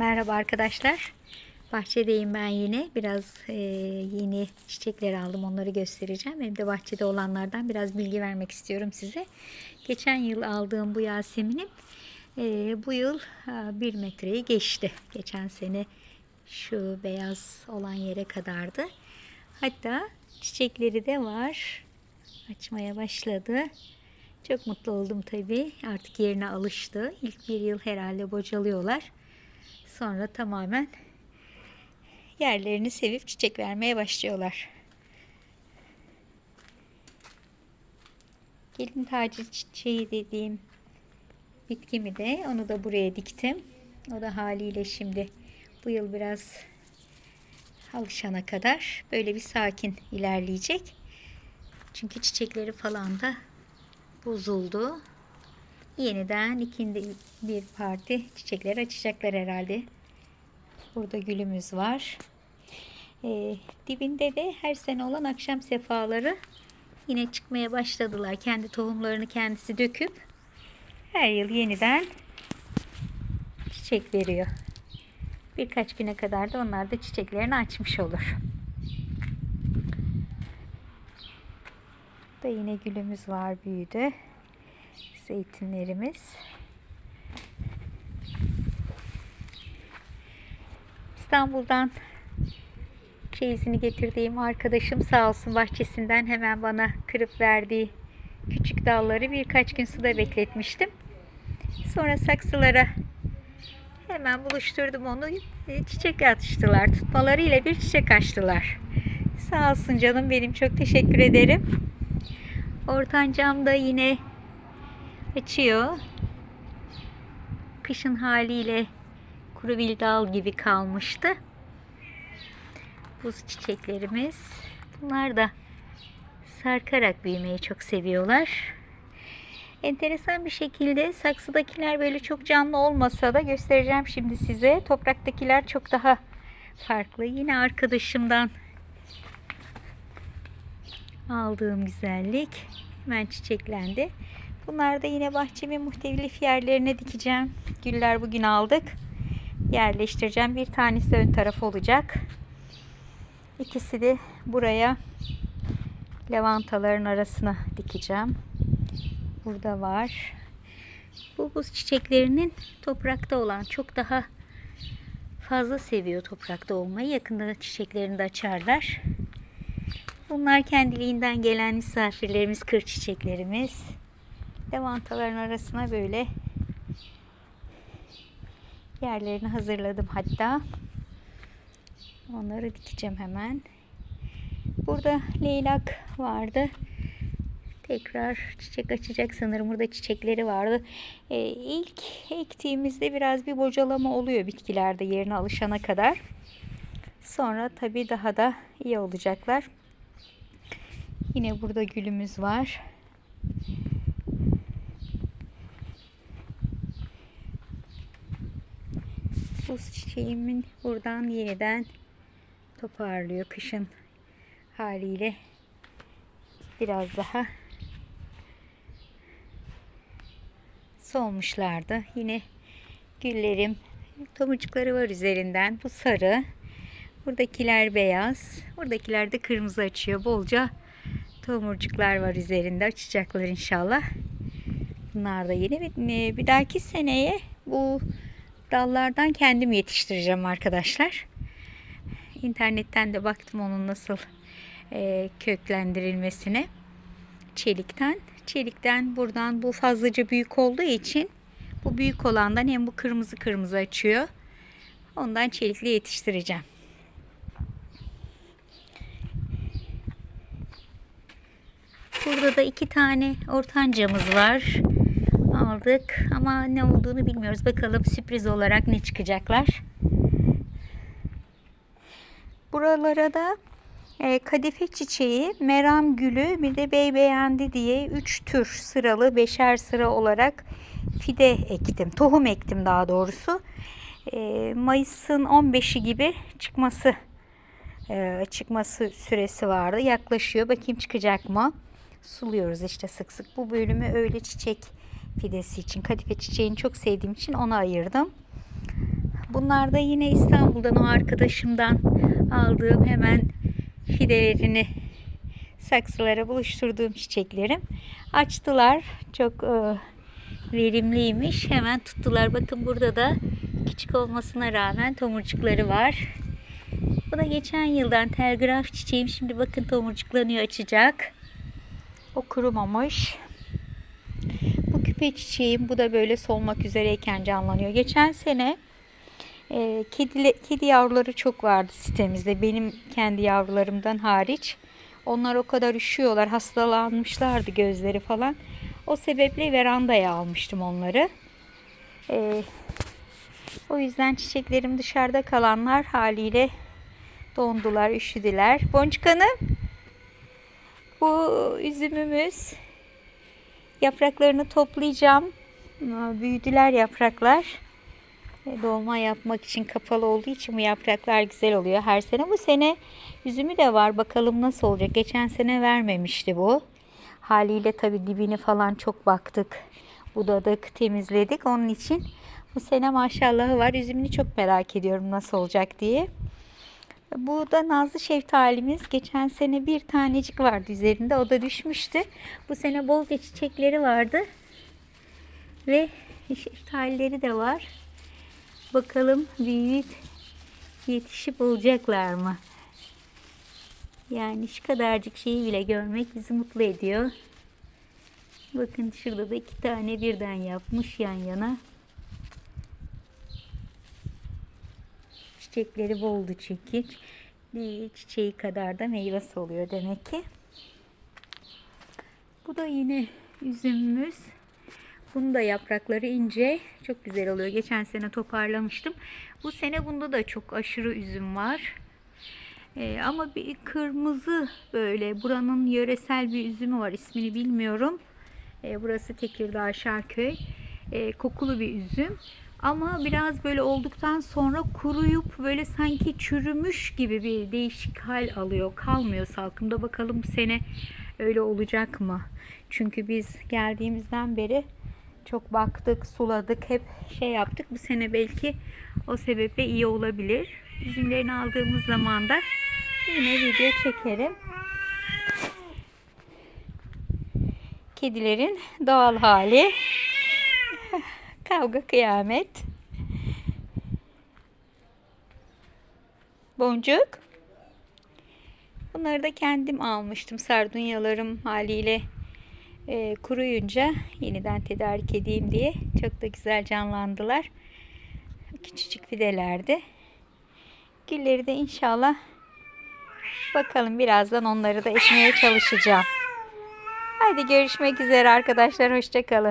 Merhaba arkadaşlar. Bahçedeyim ben yine. Biraz e, yeni çiçekler aldım. Onları göstereceğim. Hem de bahçede olanlardan biraz bilgi vermek istiyorum size. Geçen yıl aldığım bu Yasemin'im e, bu yıl e, 1 metreyi geçti. Geçen sene şu beyaz olan yere kadardı. Hatta çiçekleri de var. Açmaya başladı. Çok mutlu oldum tabii. Artık yerine alıştı. İlk bir yıl herhalde bocalıyorlar. Sonra tamamen yerlerini sevip çiçek vermeye başlıyorlar. Gelin tacı çiçeği dediğim bitkimi de onu da buraya diktim. O da haliyle şimdi bu yıl biraz alışana kadar böyle bir sakin ilerleyecek. Çünkü çiçekleri falan da bozuldu. Yeniden ikindi bir parti çiçekler açacaklar herhalde. Burada gülümüz var. Ee, dibinde de her sene olan akşam sefaları yine çıkmaya başladılar. Kendi tohumlarını kendisi döküp her yıl yeniden çiçek veriyor. Birkaç güne kadar da onlar da çiçeklerini açmış olur. Da yine gülümüz var büyüdü. Zeytinlerimiz. İstanbul'dan çeyizini getirdiğim arkadaşım sağ olsun bahçesinden hemen bana kırıp verdiği küçük dalları birkaç gün suda bekletmiştim. Sonra saksılara hemen buluşturdum onu. E, Çiçek atıştılar. Tutmalarıyla bir çiçek açtılar. Sağ olsun canım benim çok teşekkür ederim. Ortancam da yine açıyor. Kışın haliyle kuru bir gibi kalmıştı. Buz çiçeklerimiz. Bunlar da sarkarak büyümeyi çok seviyorlar. Enteresan bir şekilde saksıdakiler böyle çok canlı olmasa da göstereceğim şimdi size. Topraktakiler çok daha farklı. Yine arkadaşımdan aldığım güzellik hemen çiçeklendi. Bunlar da yine bahçemin muhtelif yerlerine dikeceğim. Güller bugün aldık. Yerleştireceğim. Bir tanesi ön taraf olacak. İkisi de buraya lavantaların arasına dikeceğim. Burada var. Bu buz çiçeklerinin toprakta olan çok daha fazla seviyor toprakta olmayı. Yakında çiçeklerini de açarlar. Bunlar kendiliğinden gelen misafirlerimiz, kır çiçeklerimiz. Lavantaların arasına böyle yerlerini hazırladım hatta. Onları dikeceğim hemen. Burada leylak vardı. Tekrar çiçek açacak sanırım. Burada çiçekleri vardı. Ee, ilk ektiğimizde biraz bir bocalama oluyor bitkilerde yerine alışana kadar. Sonra tabii daha da iyi olacaklar. Yine burada gülümüz var. Buz çiçeğimin buradan yeniden toparlıyor kışın haliyle biraz daha solmuşlardı. Yine güllerim tomurcukları var üzerinden. Bu sarı. Buradakiler beyaz. Buradakiler de kırmızı açıyor. Bolca tomurcuklar var üzerinde. Açacaklar inşallah. Bunlar da yeni. Bir dahaki seneye bu dallardan kendim yetiştireceğim arkadaşlar. İnternetten de baktım onun nasıl e, köklendirilmesine. Çelikten. Çelikten buradan bu fazlaca büyük olduğu için bu büyük olandan hem bu kırmızı kırmızı açıyor. Ondan çelikli yetiştireceğim. Burada da iki tane ortancamız var. Aldık ama ne olduğunu bilmiyoruz. Bakalım sürpriz olarak ne çıkacaklar. Buralara da e, kadife çiçeği, meram gülü, bir de bey beğendi diye 3 tür sıralı, beşer sıra olarak fide ektim. Tohum ektim daha doğrusu. E, Mayıs'ın 15'i gibi çıkması e, çıkması süresi vardı. Yaklaşıyor. Bakayım çıkacak mı? Suluyoruz işte sık sık. Bu bölümü öyle çiçek fidesi için, kadife çiçeğini çok sevdiğim için onu ayırdım. Bunlar da yine İstanbul'dan o arkadaşımdan aldığım hemen fidelerini saksılara buluşturduğum çiçeklerim. Açtılar. Çok e, verimliymiş. Hemen tuttular. Bakın burada da küçük olmasına rağmen tomurcukları var. Bu da geçen yıldan telgraf çiçeğim. Şimdi bakın tomurcuklanıyor açacak. O kurumamış. Küpe çiçeğim. Bu da böyle solmak üzereyken canlanıyor. Geçen sene e, kedi, kedi yavruları çok vardı sitemizde. Benim kendi yavrularımdan hariç. Onlar o kadar üşüyorlar. Hastalanmışlardı gözleri falan. O sebeple verandaya almıştım onları. E, o yüzden çiçeklerim dışarıda kalanlar haliyle dondular, üşüdüler. Boncuk Hanım, bu üzümümüz yapraklarını toplayacağım. Büyüdüler yapraklar. E, Dolma yapmak için kapalı olduğu için bu yapraklar güzel oluyor her sene. Bu sene üzümü de var. Bakalım nasıl olacak. Geçen sene vermemişti bu. Haliyle tabii dibini falan çok baktık. Budadık, temizledik. Onun için bu sene maşallahı var. Üzümünü çok merak ediyorum nasıl olacak diye. Bu da nazlı şeftalimiz. Geçen sene bir tanecik vardı üzerinde. O da düşmüştü. Bu sene bolca çiçekleri vardı. Ve şeftalileri de var. Bakalım büyüyüp yetişip olacaklar mı? Yani şu kadarcık şeyi bile görmek bizi mutlu ediyor. Bakın şurada da iki tane birden yapmış yan yana. Çiçekleri boldu. Bir çiçeği kadar da meyvesi oluyor demek ki. Bu da yine üzümümüz. Bunun da yaprakları ince. Çok güzel oluyor. Geçen sene toparlamıştım. Bu sene bunda da çok aşırı üzüm var. Ee, ama bir kırmızı böyle buranın yöresel bir üzümü var. İsmini bilmiyorum. Ee, burası Tekirdağ Şarköy. Ee, kokulu bir üzüm. Ama biraz böyle olduktan sonra kuruyup böyle sanki çürümüş gibi bir değişik hal alıyor. Kalmıyor salkımda. Bakalım bu sene öyle olacak mı? Çünkü biz geldiğimizden beri çok baktık, suladık, hep şey yaptık. Bu sene belki o sebeple iyi olabilir. Üzümlerini aldığımız zaman da yine video çekerim. Kedilerin doğal hali. Kavga kıyamet. Boncuk. Bunları da kendim almıştım. Sardunyalarım haliyle e, kuruyunca yeniden tedarik edeyim diye. Çok da güzel canlandılar. Küçücük fidelerdi. Gülleri de inşallah bakalım birazdan onları da ekmeye çalışacağım. Hadi görüşmek üzere arkadaşlar. Hoşçakalın.